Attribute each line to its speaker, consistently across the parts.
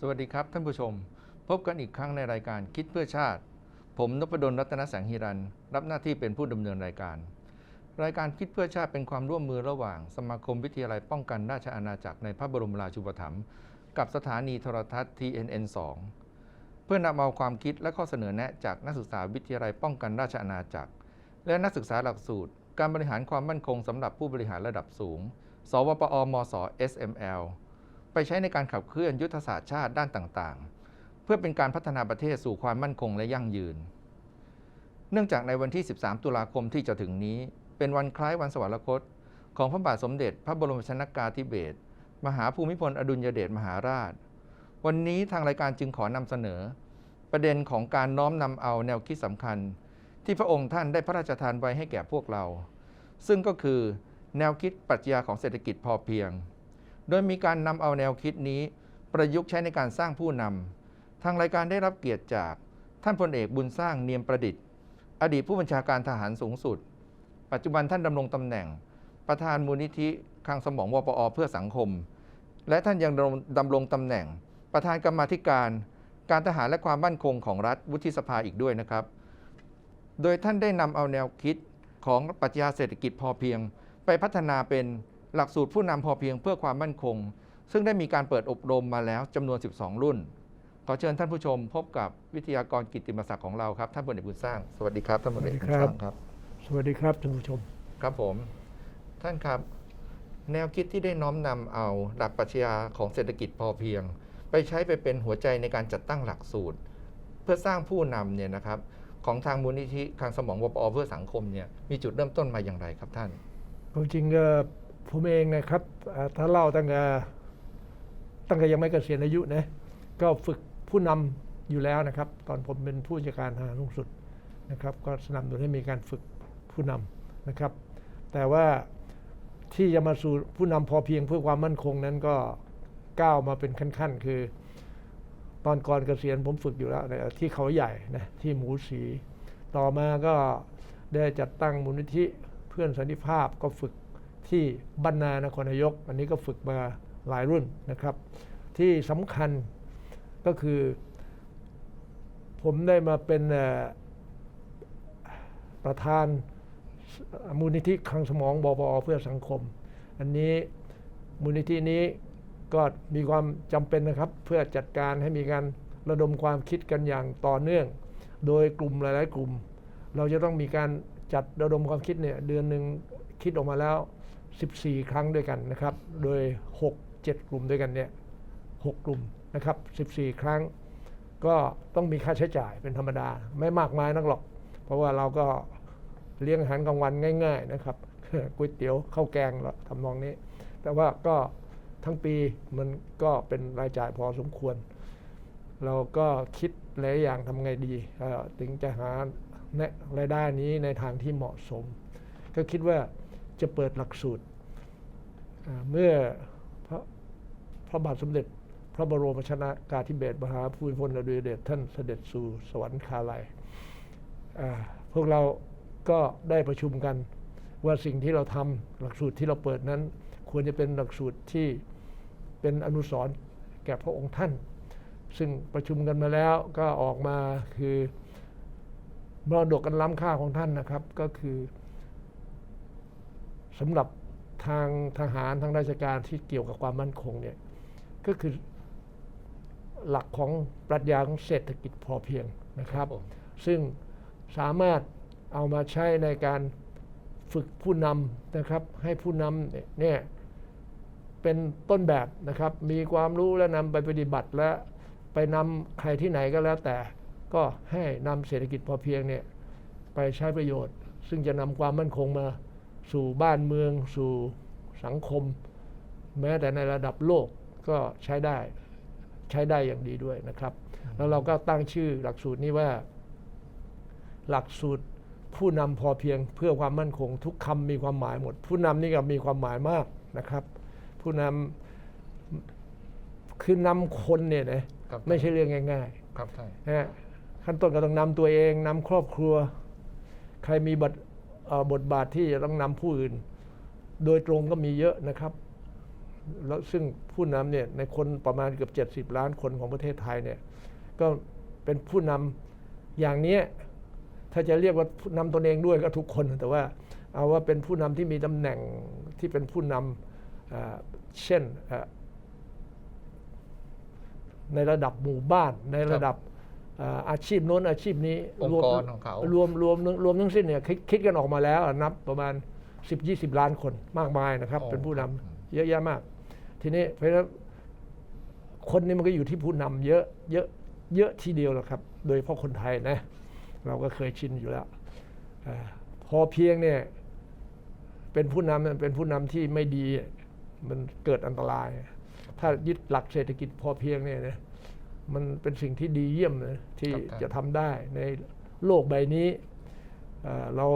Speaker 1: สวัสดีครับท่านผู้ชม พบกันอีกครั้งในรายการคิดเพื่อชาติ ผมนพดลรัตนแสงหิรัน รับหน้าที่เป็นผู้ดำเนินรายการ รายการคิดเพื่อชาติเป็นความร่วมมือระหว่าง สมาคมวิทยาลัยป้องกันราชอาณาจักรในพระบรมราชูปถัมภ์กับสถานีโทรทัศน์ TNN 2 เพื่อนำเอาความคิดและข้อเสนอแนะจากนักศึกษาวิทยาลัยป้องกันราชอาณาจักร และนักศึกษาหลักสูตร การบริหารความมั่นคงสำหรับผู้บริหารระดับสูง สวปอมศ SML ไปใช้ในการขับเคลื่อนยุทธศาสตร์ชาติด้านต่างๆ เพื่อเป็นการพัฒนาประเทศสู่ความมั่นคงและยั่งยืน เนื่องจากในวันที่ 13 ตุลาคมที่จะถึงนี้ เป็นวันคล้ายวันสวรรคต ของพระบาทสมเด็จ พระบรมชนกาธิเบศรมหาภูมิพลอดุลยเดชมหาราช วันนี้ทางรายการจึงขอนำเสนอ ประเด็นของการน้อมนำเอาแนวคิดสำคัญ ที่พระองค์ท่านได้พระราชทานไว้ให้แก่พวกเรา ซึ่งก็คือแนวคิดปรัชญาของเศรษฐกิจพอเพียง โดยมีการนำเอาแนวคิดนี้ ประยุกต์ใช้ในการสร้างผู้นำทางรายการได้รับเกียรติจากท่านพลเอกบุญสร้างเนียมประดิษฐ์ อดีตผู้บัญชาการทหารสูงสุด ปัจจุบันท่านดำรงตำแหน่ง ประธานมูลนิธิคลังสมองวปอเพื่อสังคม และท่านยังดำรงตำแหน่ง ประธานกรรมาธิการ การทหารและความมั่นคงของรัฐวุฒิสภาอีกด้วยนะครับ โดยท่านได้นำเอาแนวคิดของปรัชญาเศรษฐกิจพอเพียง ไปพัฒนาเป็น หลักสูตรผู้นำพอเพียงเพื่อความมั่นคง ซึ่งได้มีการเปิดอบรมมาแล้วจำนวน 12 รุ่น ขอเชิญท่านผู้ชมพบกับวิทยากรกิตติมศักดิ์ของเราครับท่านพลเอกบุญสร้าง สวัสดีครับท่านพลเอกบุญสร้างครับ
Speaker 2: สวัสดีครับท่านผู้ชม
Speaker 1: ครับผม ท่านครับ แนวคิดที่ได้น้อมนำเอาหลักปรัชญาของเศรษฐกิจพอเพียง ไปใช้ไปเป็นหัวใจในการจัดตั้งหลักสูตร เพื่อสร้างผู้นำเนี่ยนะครับของทางมูลนิธิคลังสมองวปอเพื่อสังคมเนี่ยมีจุดเริ่มต้นมาอย่างไรครับท่าน
Speaker 2: ความจริงเอ่อ ผมเองนะครับถ้าเล่าตั้งแต่ตั้งแต่ยังไม่เกษียณอายุนะก็ฝึกผู้นำอยู่แล้วนะครับ ตอนผมเป็นผู้จัดการทหารสูงสุดนะครับ ก็สนับสนุนให้มีการฝึกผู้นำนะครับ แต่ว่าที่จะมาสู่ผู้นำพอเพียงเพื่อความมั่นคงนั้นก็ก้าวมาเป็นขั้นๆ คือ ตอนก่อนเกษียณผมฝึกอยู่แล้วนะที่เขาใหญ่นะที่หมูสี ต่อมาก็ได้จัดตั้งมูลนิธิเพื่อนสันติภาพก็ฝึก ที่บรรณานครนายก อันนี้ก็ฝึกมาหลายรุ่นนะครับ ที่สำคัญก็คือ ผมได้มาเป็นประธานมูลนิธิคลังสมองบปอเพื่อสังคม อันนี้มูลนิธินี้ก็มีความจำเป็นนะครับ เพื่อจัดการให้มีการระดมความคิดกันอย่างต่อเนื่อง โดยกลุ่มหลาย ๆ กลุ่ม เราจะต้องมีการจัดระดมความคิดเนี่ยเดือนหนึ่งคิดออกมาแล้ว 14 ครั้งด้วยกันนะครับ โดย 6 7 กลุ่มด้วยกันเนี่ย6กลุ่มนะครับ14 ครั้ง ก็ต้องมีค่าใช้จ่ายเป็นธรรมดา ไม่มากมายนักหรอก เพราะว่าเราก็เลี้ยงอาหารกลางวันง่าย ๆนะครับก๋วยเตี๋ยวข้าวแกงแล้วทำนองนี้ แต่ว่าก็ทั้งปีมันก็เป็นรายจ่ายพอสมควร เราก็คิดหลายอย่างทำไงดีถึงจะหาแนะรายได้นี้ในทางที่เหมาะสม ก็คิดว่า จะเปิดหลักสูตร เมื่อพระพระบาทสมเด็จพระบรมชนากาธิเบศรมหาภูมิพลอดุลยเดชท่านเสด็จสู่สวรรคาลัยพวกเราก็ได้ประชุมกันว่าสิ่งที่เราทำหลักสูตรที่เราเปิดนั้น ควรจะเป็นหลักสูตรที่เป็นอนุสรณ์แก่พระองค์ท่าน ซึ่งประชุมกันมาแล้วก็ออกมาคือมรดกกันล้ำค่าของท่านนะครับ ก็คือ สำหรับทางทหารทางราชการที่เกี่ยวกับความมั่นคงเนี่ยก็คือหลักของปรัชญาของเศรษฐกิจพอเพียงนะครับ
Speaker 1: ผม
Speaker 2: ซึ่งสามารถเอามาใช้ในการฝึกผู้นำนะครับ ให้ผู้นำเนี่ยเนี่ยเป็นต้นแบบนะครับ มีความรู้และนำไปปฏิบัติและไปนำใครที่ไหนก็แล้วแต่ ก็ให้นำเศรษฐกิจพอเพียงเนี่ยไปใช้ประโยชน์ ซึ่งจะนำความมั่นคงมา สู่บ้านเมือง สู่สังคม แม้แต่ในระดับโลกก็ใช้ได้ใช้ได้อย่างดีด้วยนะครับ แล้วเราก็ตั้งชื่อหลักสูตรนี้ว่า หลักสูตรผู้นำพอเพียงเพื่อความมั่นคง ทุกคำมีความหมายหมด ผู้นำนี่ก็มีความหมายมากนะครับ ผู้นำคือนำคนเนี่ยนะครับไม่ใช่เรื่องง่าย
Speaker 1: ครับท่าน
Speaker 2: ๆนะฮะขั้นต้นก็ต้องนำตัวเองนำครอบครัว ใครมีบทเอ่อ บทบาทที่จะต้องนำผู้อื่น โดยตรงก็มีเยอะนะครับ แล้วซึ่งผู้นำเนี่ยในคนประมาณเกือบ 70 ล้านคนของประเทศไทยเนี่ยก็เป็นผู้นำอย่างนี้ถ้าจะเรียกว่าผู้นำตนเองด้วยก็ทุกคนแต่ว่าเอาว่าเป็นผู้นำที่มีตำแหน่งที่เป็นผู้นำเช่นในระดับหมู่บ้านในระดับ อ่าอาชีพโน้นอาชีพนี้
Speaker 1: อง
Speaker 2: รว
Speaker 1: ค์
Speaker 2: ม
Speaker 1: กรของเขา
Speaker 2: รวมรวมรวมทั้งสิ้นเนี่ยคิดคิดกันออกมาแล้วนับประมาณ 10 20 ล้านคนมากมายนะครับ
Speaker 1: อ๋อ
Speaker 2: เป็นผู้นำ
Speaker 1: ครับ
Speaker 2: เยอะแยะมาก ทีนี้เพราะฉะนั้นคนนี้มันก็อยู่ที่ผู้นำเยอะเยอะเยอะทีเดียวแหละครับ โดยเฉพาะคนไทยนะเราก็เคยชินอยู่แล้วอาพอเพียงเนี่ยเป็นผู้นำเนี่ยเป็นผู้นำที่ไม่ดีมันเกิดอันตราย ถ้ายึดหลักเศรษฐกิจพอเพียงเนี่ยนะ มันเป็นสิ่งที่ดีเยี่ยมนะที่
Speaker 1: ครับท่าน
Speaker 2: จะทำได้ในโลกใบนี้อ่าเรา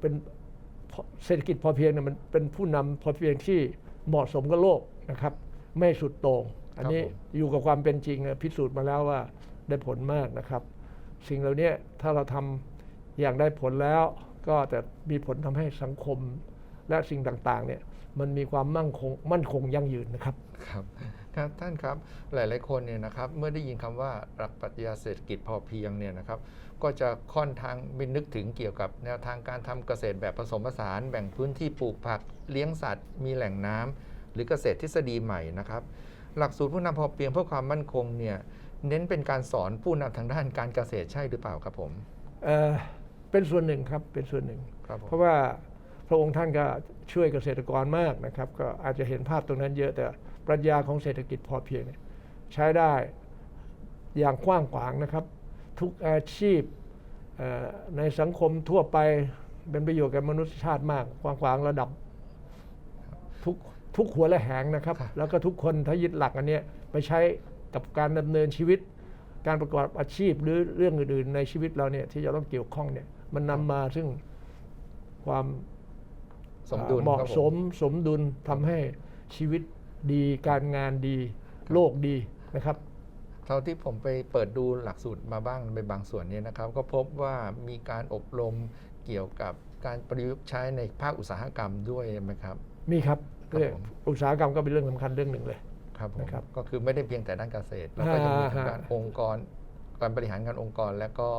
Speaker 2: เป็นเศรษฐกิจพอเพียงเนี่ยมันเป็นผู้นำพอเพียงที่เหมาะสมกับโลกนะครับ ไม่สุดโต่งอันนี้อยู่กับความเป็นจริงนะพิสูจน์มาแล้วว่าได้ผลมากนะครับ สิ่งเหล่านี้ถ้าเราทำอย่างได้ผลแล้ว ก็จะมีผลทำให้สังคมและสิ่งต่างๆเนี่ยมันมีความมั่งคงมั่นคงยั่งยืนนะครับ
Speaker 1: ครับ ครับท่านครับหลาย ๆ คนเนี่ยนะครับเมื่อได้ยินคำว่าหลักปรัชญาเศรษฐกิจพอเพียงเนี่ยนะครับก็จะค่อนทางไปนึกถึงเกี่ยวกับแนวทางการทำเกษตรแบบผสมผสานแบ่งพื้นที่ปลูกผักเลี้ยงสัตว์ มีแหล่งน้ำหรือเกษตรทฤษฎีใหม่นะครับหลักสูตรผู้นำพอเพียงเพื่อความมั่นคงเนี่ยเน้นเป็นการสอนผู้นำทางด้านการเกษตรใช่หรือเปล่าครับผม
Speaker 2: เอ่อเป็นส่วนหนึ่งครับเป็นส่วนหนึ่ง
Speaker 1: ครับผม
Speaker 2: เพราะว่าพระองค์ท่านก็ช่วยเกษตรกรมากนะครับ ก็อาจจะเห็นภาพตรงนั้นเยอะแต่ ปรัชญาของเศรษฐกิจพอเพียงเนี่ยใช้ได้อย่างกว้างขวางนะครับ ทุกอาชีพเอ่อในสังคมทั่วไปเป็นประโยชน์แก่มนุษยชาติมากกว้างขวางระดับทุกทุกหัวและแหงนะครับ แล้วก็ทุกคนถ้ายึดหลักอันเนี้ยไปใช้กับการดำเนินชีวิต การประกอบอาชีพหรือเรื่องอื่นๆในชีวิตเราเนี่ยที่จะต้องเกี่ยวข้องเนี่ยมันนำมาซึ่งความ
Speaker 1: สมดุล
Speaker 2: เหมาะ
Speaker 1: ครับผ
Speaker 2: สมสมดุลทำให้ชีวิต ดีการงานดี โลกดีนะครับ
Speaker 1: เท่าที่ผมไปเปิดดูหลักสูตรมาบ้างในบางส่วนเนี่ยนะครับ ก็พบว่ามีการอบรมเกี่ยวกับการประยุกต์ใช้ในภาคอุตสาหกรรมด้วยไหมครับ
Speaker 2: มีครับ
Speaker 1: ครับ
Speaker 2: เรื่อง
Speaker 1: ผม
Speaker 2: อุตสาหกรรมก็เป็นเรื่องสำคัญเรื่องหนึ่งเลย
Speaker 1: ครับผม
Speaker 2: นะครับ
Speaker 1: ก็คือไม่ได้เพียงแต่ด้านเกษตรแล้วก็ยังมีทางด้าน
Speaker 2: อ่า
Speaker 1: องค์กรการบริหารงานองค์กรและก็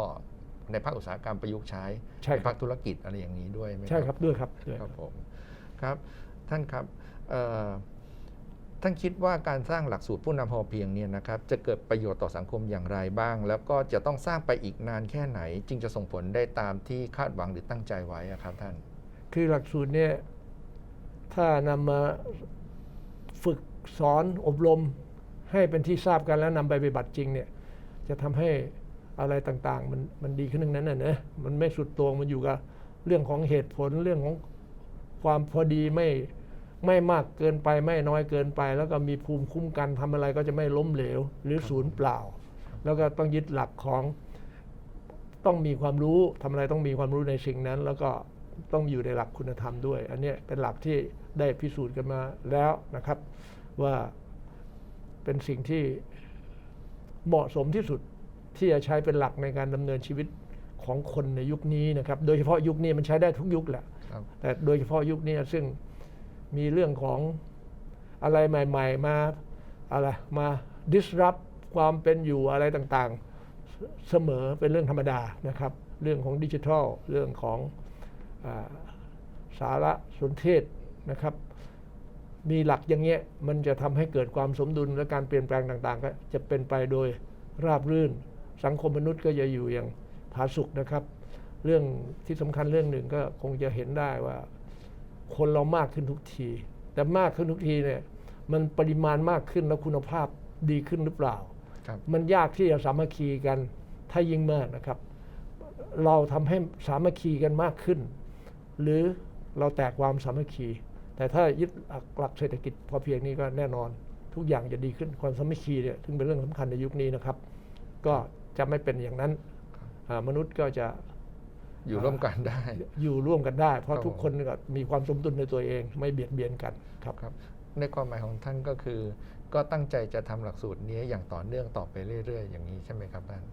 Speaker 1: ในภาคอุตสาหกรรมประยุกต์ใช้
Speaker 2: ใช่
Speaker 1: ใน
Speaker 2: ครั
Speaker 1: ภา
Speaker 2: บ
Speaker 1: คธุรกิจอะไรอย่างนี้ด้วยไหม
Speaker 2: ใช่ครับด้วยครับด้วย
Speaker 1: ครับผมครับ ท่านครับเอ่อ ท่านคิดว่าการสร้างหลักสูตรผู้นำพอเพียงเนี่ยนะครับจะเกิดประโยชน์ต่อสังคมอย่างไรบ้าง แล้วก็จะต้องสร้างไปอีกนานแค่ไหน จึงจะส่งผลได้ตามที่คาดหวังหรือตั้งใจไว้ครับท่าน
Speaker 2: คือหลักสูตรเนี่ยถ้านำมาฝึกสอนอบรมให้เป็นที่ทราบกันแล้วนำไปปฏิบัติจริงเนี่ยจะทำให้อะไรต่างๆ มันมันดีขึ้นทั้งนั้นนะนะมันไม่สุดโตรงมันอยู่กับเรื่องของเหตุผลเรื่องของความพอดีไม่ ไม่มากเกินไปไม่น้อยเกินไป แล้วก็มีภูมิคุ้มกันทำอะไรก็จะไม่ล้มเหลว หรือศูนย์เปล่า แล้วก็ต้องยึดหลักของต้องมีความรู้ทำอะไรต้องมีความรู้ในสิ่งนั้น แล้วก็ต้องอยู่ในหลักคุณธรรมด้วย อันเนี้ยเป็นหลักที่ได้พิสูจน์กันมาแล้วนะครับ ว่าเป็นสิ่งที่เหมาะสมที่สุดที่จะใช้เป็นหลักในการดำเนินชีวิตของคนในยุคนี้นะครับ โดยเฉพาะยุคนี้มันใช้ได้ทุกยุคแหละ
Speaker 1: ครับ
Speaker 2: แต่โดยเฉพาะยุคนี้ซึ่ง มีเรื่องของอะไรใหม่ ๆ มาอะไรมา disrupt ความเป็นอยู่อะไรต่างๆ เสมอเป็นเรื่องธรรมดานะครับ เรื่องของดิจิทัล เรื่องของอาสารสนเทศนะครับ มีหลักอย่างเงี้ยมันจะทำให้เกิดความสมดุลและการเปลี่ยนแปลงต่างๆ ก็จะเป็นไปโดยราบรื่น สังคมมนุษย์ก็จะอยู่อย่างผาสุกนะครับ เรื่องที่สำคัญเรื่องหนึ่งก็คงจะเห็นได้ว่า คนเรามากขึ้นทุกที แต่มากขึ้นทุกทีเนี่ยมันปริมาณมากขึ้นแล้วคุณภาพดีขึ้นหรือเปล่า
Speaker 1: ครับ
Speaker 2: มันยากที่จะสามัคคีกันถ้ายิ่งมากนะครับ เราทำให้สามัคคีกันมากขึ้น หรือเราแตกความสามัคคี แต่ถ้ายึดหลักหลักเศรษฐกิจพอเพียงนี้ก็แน่นอน ทุกอย่างจะดีขึ้นความสามัคคีเนี่ยถึงเป็นเรื่องสำคัญในยุคนี้นะครับ ก็จะไม่เป็นอย่างนั้นอ่ามนุษย์ก็จะ
Speaker 1: อยู่ร่วมกันได้
Speaker 2: อยู่ร่วมกันได้ เพ
Speaker 1: ครั
Speaker 2: ราะ
Speaker 1: บ
Speaker 2: ทุกคนก็มีความสมดุลในตัวเอง ไม่เบียดเบียนกันครับ
Speaker 1: ครับ ในความหมายของท่านก็คือ ก็ตั้งใจจะทำหลักสูตรนี้อย่างต่อเนื่องต่อไปเรื่อย ๆ อย่างนี้ใช่ไหมครับท่าน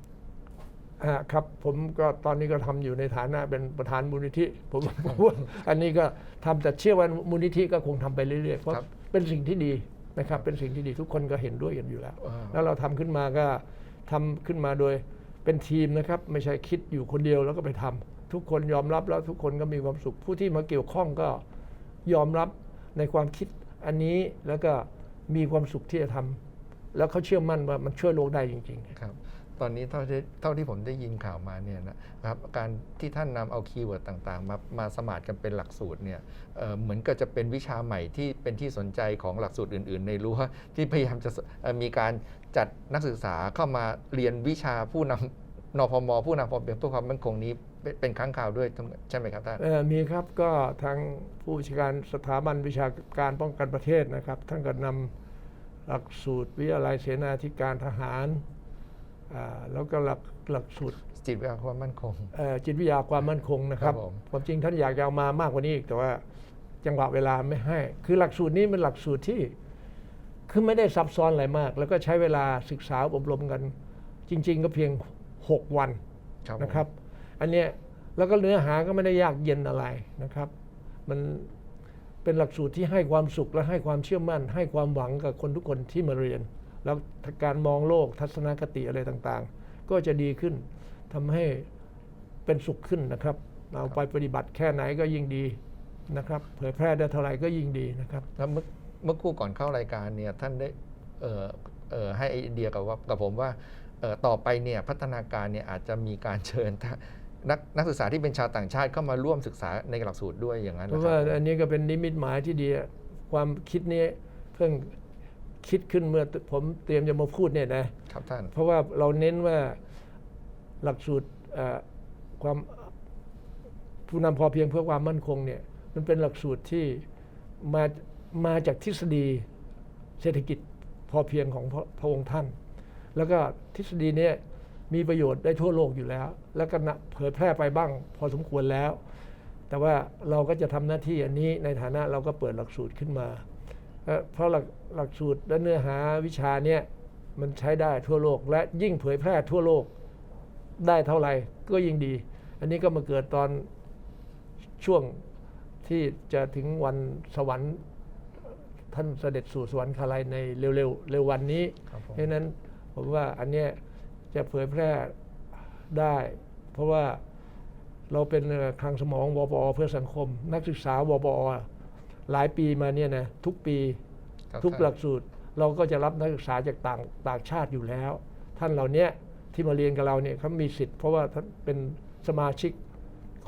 Speaker 2: อ่าครับผมก็ตอนนี้ก็ทำอยู่ในฐานะเป็นประธานมูลนิธิผมผมว่าอันนี้ก็ทำแต่เชื่อว่ามูลนิธิก็คงทำไปเรื่อยๆเพราะ
Speaker 1: ครับ
Speaker 2: เป็นสิ่งที่ดีนะครับเป็นสิ่งที่ดีทุกคนก็เห็นด้วยกันอยู่แล้ว
Speaker 1: อ่า
Speaker 2: แล้วเราทำขึ้นมาก็ทำขึ้นมาโดยเป็นทีมนะครับ ไม่ใช่คิดอยู่คนเดียวแล้วก็ไปทำ ทุกคนยอมรับแล้วทุกคนก็มีความสุข ผู้ที่มาเกี่ยวข้องก็ยอมรับในความคิดอันนี้แล้วก็มีความสุขที่จะทำแล้วเขาเชื่อมั่นว่ามันช่วยโลกได้จริง ๆ
Speaker 1: ครับตอนนี้เท่าที่เท่าที่ผมได้ยินข่าวมาเนี่ยนะครับการที่ท่านนำเอาคีย์เวิร์ดต่างๆ มามาสมานกันเป็นหลักสูตรเนี่ยเเหมือนกับจะเป็นวิชาใหม่ที่เป็นที่สนใจของหลักสูตรอื่น ๆ ในรั้วที่พยายามจะมีการจัดนักศึกษาเข้ามาเรียนวิชาผู้นำนพมผู้นำพอเพียงเพื่อความมั่นคงนี้ เป็นเป็นครั้งคราวด้วยใช่ไหมครับท่าน
Speaker 2: เอ่อมีครับก็ทางผู้วิชาการสถาบันวิชาการป้องกันประเทศนะครับ ท่านก็นำหลักสูตรวิทยาลัยเสนาธิการทหารอ่าแล้วก็หลักหลักสูตร
Speaker 1: จิตวิทยาความมั่นคง
Speaker 2: เอ่อจิตวิทยาความมั่นคงนะครับ
Speaker 1: ครับผม
Speaker 2: ความจริงท่านอยากจะเอามามากกว่านี้อีกแต่ว่าจังหวะเวลาไม่ให้ คือหลักสูตรนี้เป็นหลักสูตรที่คือไม่ได้ซับซ้อนอะไรมาก แล้วก็ใช้เวลาศึกษาอบรมกัน จริง ๆ ก็เพียง 6 วัน
Speaker 1: ครับผม
Speaker 2: นะครับ อันเนี้ยแล้วก็เนื้อหาก็ไม่ได้ยากเย็นอะไรนะครับ มันเป็นหลักสูตรที่ให้ความสุขและให้ความเชื่อมั่น ให้ความหวังกับคนทุกคนที่มาเรียน แล้วการมองโลกทัศนคติอะไรต่างๆ ก็จะดีขึ้นทำให้เป็นสุขขึ้นนะครับ เอาไปปฏิบัติแค่ไหนก็ยิ่งดีนะครับ เผยแพร่ได้เท่าไหร่ก็ยิ่งดีนะครับ
Speaker 1: แล้วเมื่อเมื่อคู่ก่อนเข้ารายการเนี่ยท่านได้เอ่อเอ่อให้ไอเดียกับว่ากับผมว่าเอ่อต่อไปเนี่ยพัฒนาการเนี่ยอาจจะมีการเชิญ นักนักศึกษาที่เป็นชาวต่างชาติเข้ามาร่วมศึกษาในหลักสูตรด้วยอย่างนั้น
Speaker 2: เพ
Speaker 1: นะ
Speaker 2: ราะ
Speaker 1: ครั
Speaker 2: ว่า
Speaker 1: บ
Speaker 2: อันนี้ก็เป็นนิมิตหมายที่ดีอะความคิดนี้เพิ่งคิดขึ้นเมื่อผมเตรียมจะมาพูดเนี่ยนะ
Speaker 1: ครับท่าน
Speaker 2: เพราะว่าเราเน้นว่าหลักสูตรเอ่อความผู้นำพอเพียงเพื่อความมั่นคงเนี่ยมันเป็นหลักสูตรที่มามาจากทฤษฎีเศรษฐกิจพอเพียงของพระพระองค์ท่าน แล้วก็ทฤษฎีเนี้ มีประโยชน์ได้ทั่วโลกอยู่แล้ว แล้วก็นะเผยแพร่ไปบ้างพอสมควรแล้ว แต่ว่าเราก็จะทำหน้าที่อันนี้ในฐานะเราก็เปิดหลักสูตรขึ้นมาเอ่อเพราะหลักหลักสูตรและเนื้อหาวิชาเนี้ยมันใช้ได้ทั่วโลก และยิ่งเผยแพร่ทั่วโลกได้เท่าไหร่ก็ยิ่งดี อันนี้ก็มาเกิดตอนช่วงที่จะถึงวันสวรรค์ท่านเสด็จสู่สวรรคาลัยในเร็วๆเร็ววันนี้
Speaker 1: ครับผม
Speaker 2: เพราะฉะนั้นผมว่าอันเนี้ย จะเผยแพร่ได้ เพราะว่าเราเป็นเอ่อคลังสมองวปอเพื่อสังคม นักศึกษาวปอหลายปีมาเนี่ยนะทุกปี
Speaker 1: ครับ
Speaker 2: ทุก
Speaker 1: ท่าน
Speaker 2: หลักสูตร เราก็จะรับนักศึกษาจากต่างต่างชาติอยู่แล้ว ท่านเหล่าเนี้ยที่มาเรียนกับเราเนี่ยเขามีสิทธิ์เพราะว่าท่านเป็นสมาชิก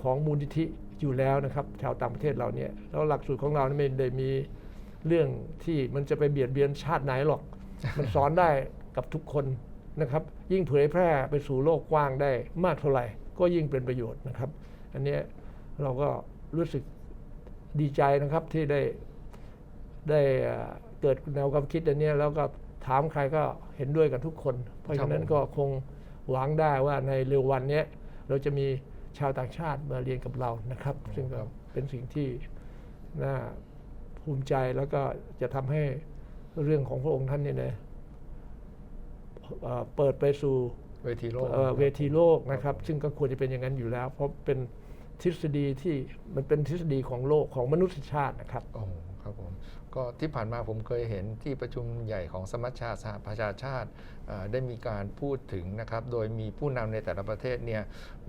Speaker 2: ของมูลนิธิอยู่แล้วนะครับชาวต่างประเทศเราเนี่ยแล้วหลักสูตรของเราเนี่ยไม่ได้มีเรื่องที่มันจะไปเบียดเบียนชาติไหนหรอก มันสอนได้กับทุกคน นะครับ ยิ่งเผยแพร่ไปสู่โลกกว้างได้มากเท่าไหร่ ก็ยิ่งเป็นประโยชน์นะครับ อันเนี้ยเราก็รู้สึกดีใจนะครับที่ได้ได้เอ่อเกิดแนวความคิดอันเนี้ยแล้วก็ถามใครก็เห็นด้วยกันทุกคน เพราะฉะนั้นก็คงหวังได้ว่าในเร็ววันเนี้ยเราจะมีชาวต่างชาติมาเรียนกับเรานะครับ ซึ่งก็เป็นสิ่งที่น่าภูมิใจแล้วก็จะทำให้เรื่องของพระองค์ท่านเนี่ยนะ เอ่อเปิดไปสู่
Speaker 1: เวทีโลก
Speaker 2: เอ่อเวทีโลกนะครับ ซึ่งก็ควรจะเป็นอย่างนั้นอยู่แล้ว เพราะเป็นทฤษฎีที่มันเป็นทฤษฎีของโลกของมนุษยชาตินะครับ
Speaker 1: โอ้ครับผมก็ที่ผ่านมาผมเคยเห็นที่ประชุมใหญ่ของสมัชชาสหประชาชาติเอ่อได้มีการพูดถึงนะครับ โดยมีผู้นำในแต่ละประเทศเนี่ย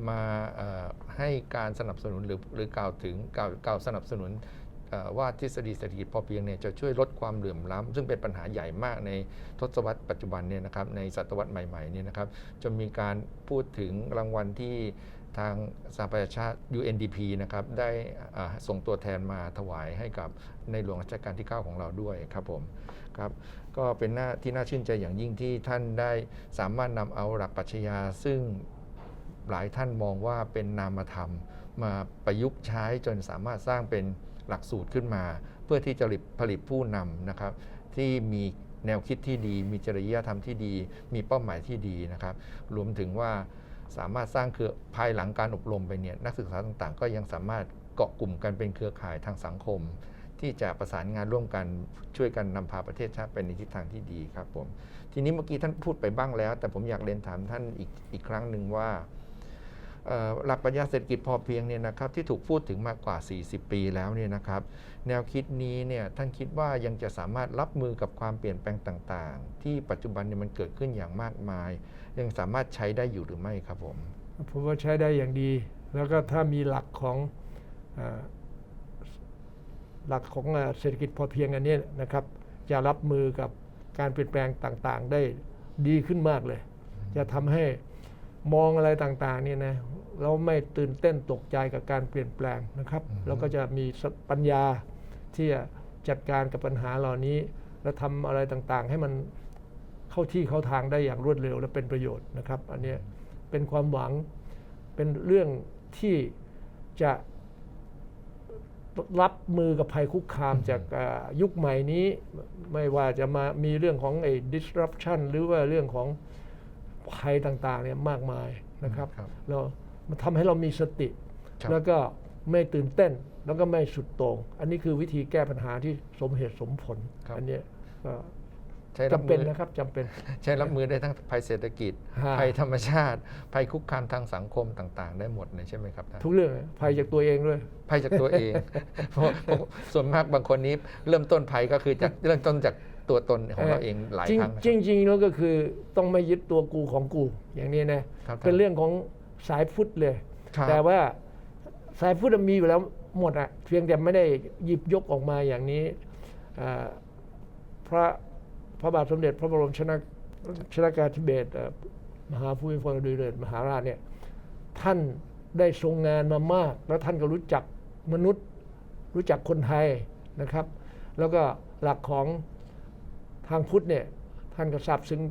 Speaker 1: มาเอ่อให้การสนับสนุนหรือหรือกล่าวถึงกล่าวกล่าวสนับสนุนเอ่อ ว่าทฤษฎีเศรษฐกิจพอเพียงเนี่ยจะช่วยลดความเหลื่อมล้ำซึ่งเป็นปัญหาใหญ่มากในทศวรรษปัจจุบันเนี่ยนะครับในศตวรรษใหม่ๆเนี่ยนะครับจะมีการพูดถึงรางวัลที่ทางสหประชาชาติ UNDP นะครับได้ส่งตัวแทนมาถวายให้กับในหลวงรัชกาลที่ 9 ของเราด้วยครับผมครับก็เป็นหน้าที่น่าชื่นใจอย่างยิ่งที่ท่านได้สามารถนำเอาหลักปรัชญาซึ่งหลายท่านมองว่าเป็นนามธรรม มาประยุกต์ใช้จนสามารถสร้างเป็น หลักสูตรขึ้นมา เพื่อที่จะผลิตผู้นำนะครับ ที่มีแนวคิดที่ดี มีจริยธรรมที่ดี มีเป้าหมายที่ดีนะครับ รวมถึงว่าสามารถสร้างเครือภายหลังการอบรมไปเนี่ยนักศึกษาต่างๆ ก็ยังสามารถเกาะกลุ่มกันเป็นเครือข่ายทางสังคม ที่จะประสานงานร่วมกันช่วยกันนำพาประเทศชาติไปในทิศทางที่ดีครับผมทีนี้เมื่อกี้ท่านพูดไปบ้างแล้ว แต่ผมอยากเรียนถามท่านอีกอีกครั้งหนึ่งว่า หลักปรัชญาเศรษฐกิจพอเพียงเนี่ยนะครับที่ถูกพูดถึงมากกว่า 40 ปีแล้วเนี่ยนะครับแนวคิดนี้เนี่ยท่านคิดว่ายังจะสามารถรับมือกับความเปลี่ยนแปลงต่างๆ ที่ปัจจุบันเนี่ยมันเกิดขึ้นอย่างมากมาย ยังสามารถใช้ได้อยู่หรือไม่ครับผม
Speaker 2: ผมว่าใช้ได้อย่างดี แล้วก็ถ้ามีหลักของอหลักของเศรษฐกิจพอเพียงอันนี้นะครับจะรับมือกับการเปลี่ยนแปลงต่างๆ ได้ดีขึ้นมากเลย จะทำให้ มองอะไรต่างๆเนี่ยนะเราไม่ตื่นเต้นตกใจกับการเปลี่ยนแปลงนะครับ
Speaker 1: อือฮึ
Speaker 2: แล้วก็จะมีสปัญญาที่จะจัดการกับปัญหาเหล่านี้ และทำอะไรต่างๆ ให้มันเข้าที่เข้าทางได้อย่างรวดเร็วและเป็นประโยชน์นะครับ อันเนี้ยเป็นความหวังเป็นเรื่องที่จะรับมือกับภัยคุกคามจากอ่ายุคใหม่นี้ ไม่ว่าจะมามีเรื่องของไอ้ disruption หรือว่าเรื่องของ ภัยต่างๆเนี่ยมากมายนะครับ
Speaker 1: ครับ
Speaker 2: เรามันทำให้เรามีสติ
Speaker 1: ครับ
Speaker 2: แล้วก็ไม่ตื่นเต้น แล้วก็ไม่สุดโต่งอันนี้คือวิธีแก้ปัญหาที่สมเหตุสมผลอันเนี้ยก็
Speaker 1: ใช้รับ
Speaker 2: จำ
Speaker 1: มื
Speaker 2: เป็น
Speaker 1: อ
Speaker 2: นะครับจำเป็น
Speaker 1: ใช้รับมือได้ทั้งภัยเศรษฐกิจ
Speaker 2: ฮะ
Speaker 1: ภัยธรรมชาติ ภัยคุกคามทางสังคมต่าง ๆ ได้หมดเลยใช่ไหมครับท่าน
Speaker 2: ทุกเรื่องนะภัยจากตัวเองด้วย
Speaker 1: ภัยจากตัวเองเพราะเพราะส่วนมากบางคนนี้เริ่มต้นภัยก็คือจากเริ่มต้นจาก ตัวตนของเราเองหลาย
Speaker 2: จริง
Speaker 1: ครั้งนะค
Speaker 2: จ
Speaker 1: รับ
Speaker 2: ริงจริงแล้วก็คือต้องไม่ยึดตัวกูของกู อย่างนี้นะ
Speaker 1: ครับ
Speaker 2: เป็นเรื่องของสายพุทธเลย
Speaker 1: ครับ
Speaker 2: แต่ว่าสายพุทธมีอยู่แล้วหมดอะเพียงแต่ไม่ได้หยิบยกออกมาอย่างนี้อ่าพระพระบาทสมเด็จพระบรมชนกชนากาธิเบศรเอ่อมหาภูมิพลอดุลยเดชมหาราชเนี่ยท่านได้ทรงงานมามาก แล้วท่านก็รู้จักมนุษย์ รู้จักคนไทยนะครับ แล้วก็หลักของ ทางพุทธเนี่ยท่านก็ทราบซึ้ง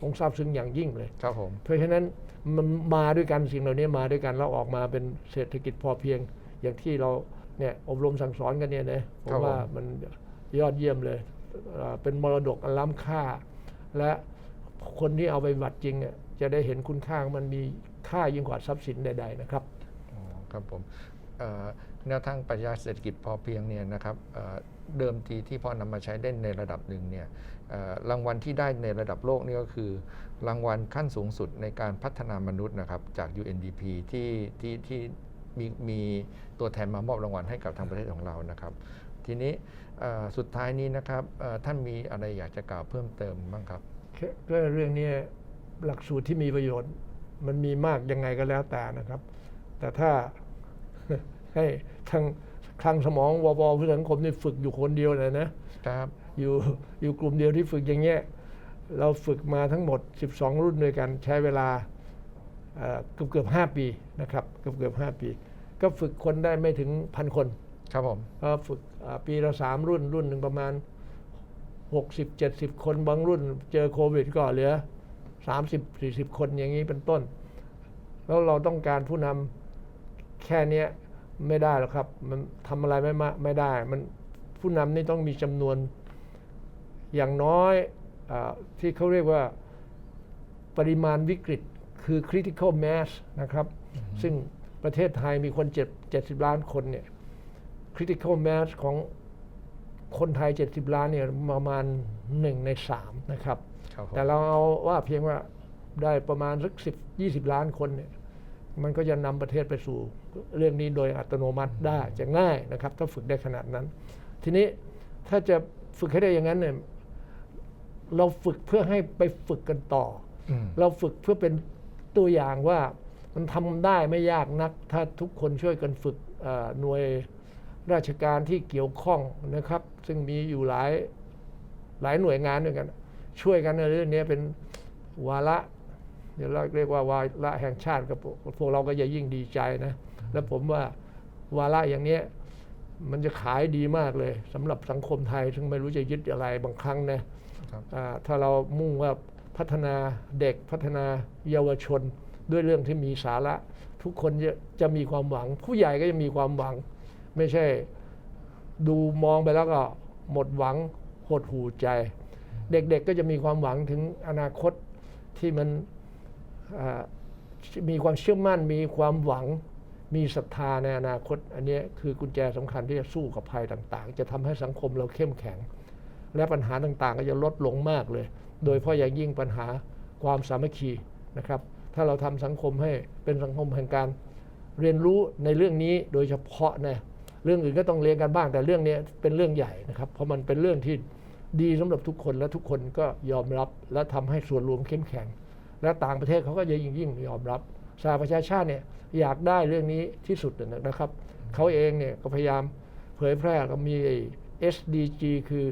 Speaker 2: ทรงทราบซึ้งอย่างยิ่งเลย
Speaker 1: ครับผม
Speaker 2: เพราะฉะนั้นมันมาด้วยกันสิ่งเหล่านี้มาด้วยกันแล้วออกมาเป็นเศรษฐกิจพอเพียง อย่างที่เราเนี่ยอบรมสั่งสอนกันเนี่ยนะผมว่ามันยอดเยี่ยมเลยเอ่อเป็นมรดกอันล้ำค่า และคนที่เอาไปบัติจริงเนี่ยจะได้เห็นคุณค่าของมันมีค่ายิ่งกว่าทรัพย์สินใด ๆ นะครับ
Speaker 1: อ๋อครับผมเอ่อแนวทางปรัชญาเศรษฐกิจพอเพียงเนี่ยนะครับ เดิมทีที่พอนำมาใช้ได้ในระดับหนึ่งเนี่ยรางวัลที่ได้ในระดับโลกนี่ก็คือ รางวัลขั้นสูงสุดในการพัฒนามนุษย์นะครับจาก UNDP ที่ที่ที่มีมีตัวแทนมามอบรางวัลให้กับทางประเทศของเรานะครับ ทีนี้สุดท้ายนี้นะครับท่านมีอะไรอยากจะกล่าวเพิ่มเติมบ้างครับ
Speaker 2: ก็เรื่องนี้หลักสูตรที่มีประโยชน์ มันมีมากยังไงก็แล้วแต่นะครับ แต่ถ้าให้ทาง คลังสมองวบเพื่อสังคมนี่ฝึกอยู่คนเดียวเลยนะครับอยู่อยู่กลุ่มเดียวที่ฝึกอย่างเงี้ยเราฝึกมาทั้งหมด 12 รุ่นด้วยกันใช้เวลาเอ่อเกือบเกือบห้าปีนะครับเกือบเกือบห้าปี ก็ฝึกคนได้ไม่ถึงพันคน
Speaker 1: ครับผม
Speaker 2: ก็ฝึกอ่าปีละสามรุ่นรุ่นหนึ่งประมาณ 60 70 คนบางรุ่น เจอโควิดก็เหลือ 30 40 คนอย่างนี้เป็นต้น แล้วเราต้องการผู้นำแค่เนี้ย ไม่ได้หรอกครับ มันทำอะไรไม่มาไม่ได้ มันผู้นำนี่ต้องมีจำนวนอย่างน้อยอาที่เขาเรียกว่าปริมาณวิกฤตคือ critical mass นะครับ ซึ่งประเทศไทยมีคน7 70ล้านคนเนี่ย critical mass ของคนไทย 70 ล้านเนี่ยประมาณ 1 ใน 3 นะครับ
Speaker 1: ครับผม
Speaker 2: แต่เราเอาว่าเพียงว่าได้ประมาณสัก10 20 ล้านคนเนี่ยมันก็จะนำประเทศไปสู่ เรื่องนี้โดยอัตโนมัติได้จะง่ายนะครับ ถ้าฝึกได้ขนาดนั้น ทีนี้ถ้าจะฝึกให้ได้อย่างนั้นเนี่ยเราฝึกเพื่อให้ไปฝึกกันต่อ
Speaker 1: อืม
Speaker 2: เราฝึกเพื่อเป็นตัวอย่างว่ามันทำได้ไม่ยากนัก ถ้าทุกคนช่วยกันฝึกเอ่อหน่วยราชการที่เกี่ยวข้องนะครับ ซึ่งมีอยู่หลายหลายหน่วยงานด้วยกัน ช่วยกันในเรื่องนี้เป็นวาระเดี๋ยวเราเรียกว่าวาระแห่งชาติกับพวกเราก็จะยิ่งดีใจนะ และผมว่าวาระอย่างเนี้ยมันจะขายดีมากเลยสำหรับสังคมไทย ซึ่งไม่รู้จะยึดอะไรบางครั้งนะ
Speaker 1: ครับ
Speaker 2: อ่าถ้าเรามุ่งว่าพัฒนาเด็กพัฒนาเยาวชนด้วยเรื่องที่มีสาระ ทุกคนจะจะมีความหวัง ผู้ใหญ่ก็จะมีความหวัง ไม่ใช่ดูมองไปแล้วก็หมดหวังหดหูใจ เด็กๆก็จะมีความหวังถึงอนาคตที่มันอ่ามีความเชื่อมั่นมีความหวัง มีศรัทธาในอนาคต อันนี้คือกุญแจสำคัญที่จะสู้กับภัยต่างๆ จะทำให้สังคมเราเข้มแข็ง และปัญหาต่างๆ ก็จะลดลงมากเลย โดยเฉพาะอย่างยิ่งปัญหาความสามัคคีนะครับ ถ้าเราทำสังคมให้เป็นสังคมแห่งการเรียนรู้ในเรื่องนี้โดยเฉพาะนะเรื่องอื่นก็ต้องเรียนกันบ้างแต่เรื่องนี้เป็นเรื่องใหญ่นะครับ เพราะมันเป็นเรื่องที่ดีสำหรับทุกคนและทุกคนก็ยอมรับ และทำให้ส่วนรวมเข้มแข็ง และต่างประเทศเขาก็จะยิ่งยิ่งยอมรับ สหประชาชาติเนี่ยอยากได้เรื่องนี้ที่สุดนะครับเขาเองเนี่ยก็พยายามเผยแพร่ก็มีไอ้ SDG คือ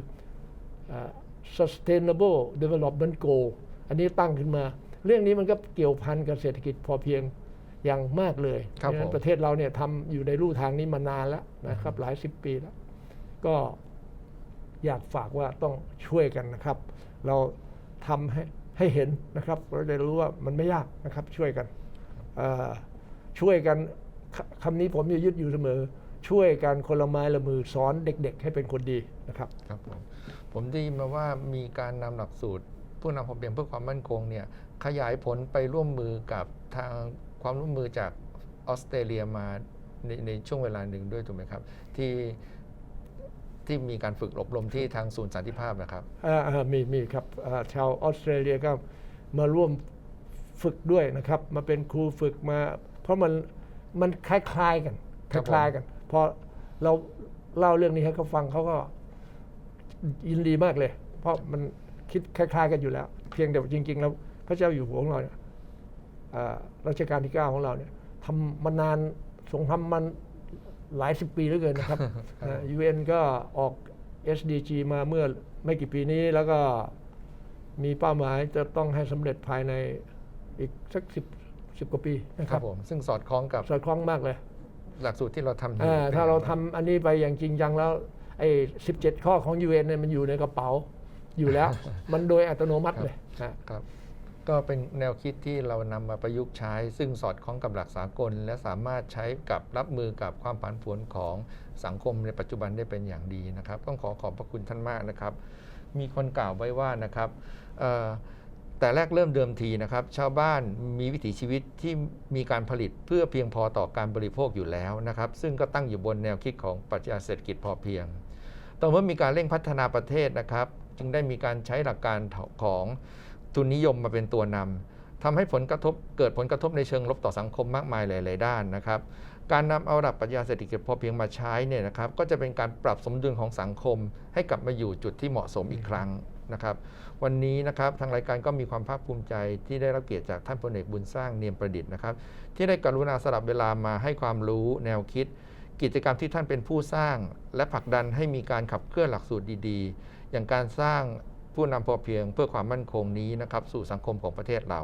Speaker 2: อ่า Sustainable Development Goal อันนี้ตั้งขึ้นมา เรื่องนี้มันก็เกี่ยวพันกับเศรษฐกิจพอเพียงอย่างมากเลย
Speaker 1: ครับ
Speaker 2: เพราะฉะนั้
Speaker 1: ผม
Speaker 2: นประเทศเราเนี่ยทำอยู่ในรูทางนี้มานานแล้วนะครับ หลายสิบปีแล้ว ก็อยากฝากว่าต้องช่วยกันนะครับ เราทำให้ให้เห็นนะครับ เราได้รู้ว่ามันไม่ยากนะครับช่วยกันเอ่อ ช่วยกันคคำนี้ผมจะยึดอยู่เสมอ ช่วยกันคนละไม้ละมือสอนเด็ก ๆ ให้เป็นคนดีนะครับ
Speaker 1: ครับผมผมได้ยินมาว่ามีการนำหลักสูตร ผู้นำพอเพียงเพื่อความมั่นคงเนี่ยขยายผลไปร่วมมือกับทางความร่วมมือจากออสเตรเลียมาในในช่วงเวลาหนึ่งด้วยถูกไหมครับ ที่ที่มีการฝึกอบรมที่ทางศูนย์สันติภาพนะครับ
Speaker 2: อ่าอ่ามีมีครับอ่าชาวออสเตรเลียก็มาร่วม ฝึกด้วยนะครับมาเป็นครูฝึกมา เพราะมันมันคล้ายๆกันค
Speaker 1: ครับผม
Speaker 2: ล้ายๆกันพอเราเล่าเรื่องนี้ให้เขาฟังเขาก็ยินดีมากเลย เพราะมันคิดคล้าย ๆ กันอยู่แล้ว เพียงแต่ว่าจริง ๆ แล้วพระเจ้าอยู่หัวของเราเนี่ยอ่ารัชกาลที่ 9 ของเราเนี่ยทำมานานทรงทำมันหลายสิบปีเหลือเกินนะครับ ยูเอ็นก็ออก SDG มาเมื่อไม่กี่ปีนี้แล้วก็ มีเป้าหมายจะต้องให้สำเร็จภายใน อีกสักสิบสิบกว่าปีนะ
Speaker 1: ค
Speaker 2: ค
Speaker 1: รั
Speaker 2: รั
Speaker 1: บบผมซึ่งสอดคล้องกับ
Speaker 2: สอดคล้องมากเลย
Speaker 1: หลักสูตรที่เราทำอยู่
Speaker 2: อ่า
Speaker 1: ป็น
Speaker 2: ถ้าเรา
Speaker 1: อย่ง
Speaker 2: ทำอันนี้ไปอย่างจริงจังแล้วไอ้สิบเจ็ดข้อของ UN เนี่ยมันอยู่ในกระเป๋าอยู่แล้ว มันโดยอัตโนมัติเลยฮะ
Speaker 1: ครับ ก็เป็นแนวคิดที่เรานำมาประยุกต์ใช้ ซึ่งสอดคล้องกับหลักสากล และสามารถใช้กับรับมือกับความผันผวนของสังคมในปัจจุบันได้เป็นอย่างดีนะครับ ต้องขอขอบพระคุณท่านมากนะครับ มีคนกล่าวไว้ว่านะครับเอ่อ แต่แรกเริ่มเดิมทีนะครับ ชาวบ้านมีวิถีชีวิตที่มีการผลิตเพื่อเพียงพอต่อการบริโภคอยู่แล้วนะครับ ซึ่งก็ตั้งอยู่บนแนวคิดของปรัชญาเศรษฐกิจพอเพียง ต่อเมื่อมีการเร่งพัฒนาประเทศนะครับ จึงได้มีการใช้หลักการของทุนนิยมมาเป็นตัวนำทำให้ผลกระทบเกิดผลกระทบในเชิงลบต่อสังคมมากมายหลาย ๆ ด้านนะครับการนำเอาหลักปรัชญาเศรษฐกิจพอเพียงมาใช้เนี่ยนะครับ ก็จะเป็นการปรับสมดุลของสังคม ให้กลับมาอยู่จุดที่เหมาะสมอีกครั้ง นะครับ วันนี้นะครับทางรายการก็มีความภาคภูมิใจที่ได้รับเกียรติจากท่านพลเอกบุญสร้างเนียมประดิษฐ์นะครับ ที่ได้กรุณาสลับเวลามาให้ความรู้แนวคิด กิจกรรมที่ท่านเป็นผู้สร้าง และผลักดันให้มีการขับเคลื่อนหลักสูตรดีๆ อย่างการสร้างผู้นำพอเพียงเพื่อความมั่นคงนี้นะครับสู่สังคมของประเทศเรา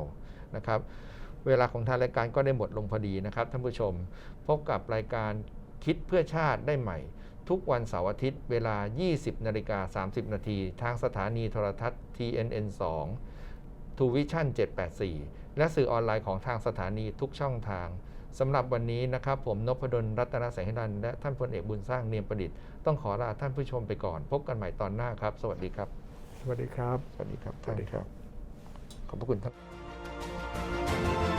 Speaker 1: นะครับ เวลาของทางรายการก็ได้หมดลงพอดีนะครับท่านผู้ชม พบกับรายการคิดเพื่อชาติได้ใหม่ ทุกวันเสาร์อาทิตย์เวลา 20นาฬิกา30 นาที ทางสถานีโทรทัศน์ TNN 2ทูวิชั่น784 และสื่อออนไลน์ของทางสถานีทุกช่องทางสำหรับวันนี้นะครับ ผมนพดลรัตนแสงหิรันและท่านพลเอกบุญสร้างเนียมประดิษฐ์ต้องขอลาท่านผู้ชมไปก่อน พบกันใหม่ตอนหน้าครับ สวัสดีครับ
Speaker 2: สวัสดีครับ
Speaker 1: สวัสดีครับ
Speaker 2: สวัสดีครับ
Speaker 1: ขอบพระคุณท่าน